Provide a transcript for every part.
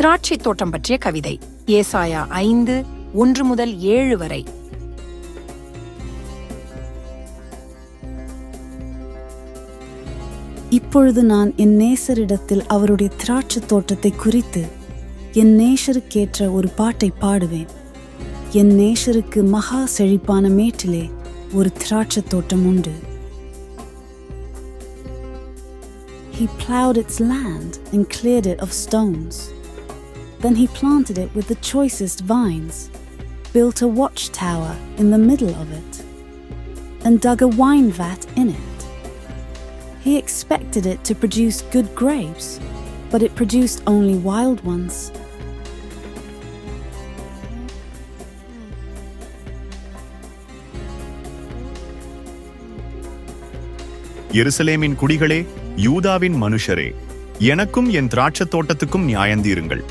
திராட்சை தோட்டம் பற்றிய கவிதை. ஏசாயா ஐந்து ஒன்று முதல் ஏழு வரை. இப்பொழுது நான் என் நேசரிடத்தில் அவருடைய திராட்சைத் தோட்டத்தை குறித்து என் நேசருக்கேற்ற ஒரு பாட்டை பாடுவேன். என் நேசருக்கு மகா செழிப்பான மேட்டிலே ஒரு திராட்சைத் தோட்டம் உண்டு. He plowed its land and cleared it of stones. Then he planted it with the choicest vines, built a watchtower in the middle of it, and dug a wine vat in it. He expected it to produce good grapes, but it produced only wild ones. எருசலேமின் குடிகளே யூதாவின் மனுஷரே எனக்கும் என் திராட்சத் தோட்டத்துக்கும் நியாயந்தீருங்கள்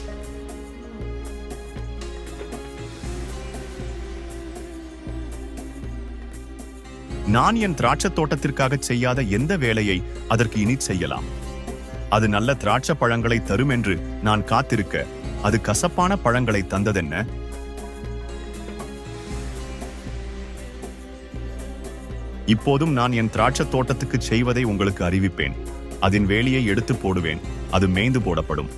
நான் என் திராட்சை தோட்டத்திற்காக செய்யாத எந்த வேலையை அதற்கு இனி செய்யலாம். அது நல்ல திராட்சை பழங்களை தரும் என்று நான் காத்திருக்க அது கசப்பான பழங்களை தந்ததென்ன? இப்போதும் நான் என் திராட்சை தோட்டத்துக்கு செய்வதை உங்களுக்கு அறிவிப்பேன். அதன் வேலியை எடுத்து போடுவேன் அது மேய்ந்து போடப்படும்.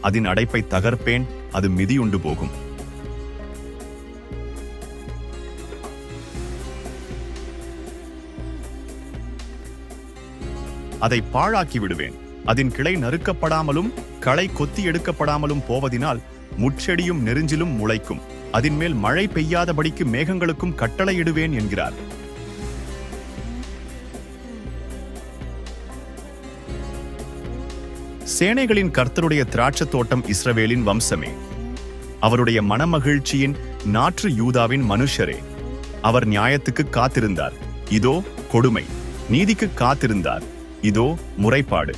அதன் அடைப்பை தகர்ப்பேன் அது மிதியுண்டு போகும். அதை பாழாக்கி விடுவேன். அதன் கிளை நறுக்கப்படாமலும் களை கொத்தி எடுக்கப்படாமலும் போவதினால் முற்றெடியும் நெருஞ்சிலும் முளைக்கும். அதன் மேல் மழை பெய்யாதபடிக்கு மேகங்களுக்கும் கட்டளையிடுவேன் என்கிறார். சேனைகளின் கர்த்தருடைய திராட்சத் தோட்டம் இஸ்ரவேலின் வம்சமே. அவருடைய மனமகிழ்ச்சியின் நாற்று யூதாவின் மனுஷரே. அவர் நியாயத்துக்கு காத்திருந்தார். இதோ கொடுமை. நீதிக்கு காத்திருந்தார். இதோ முறைப்பாடு.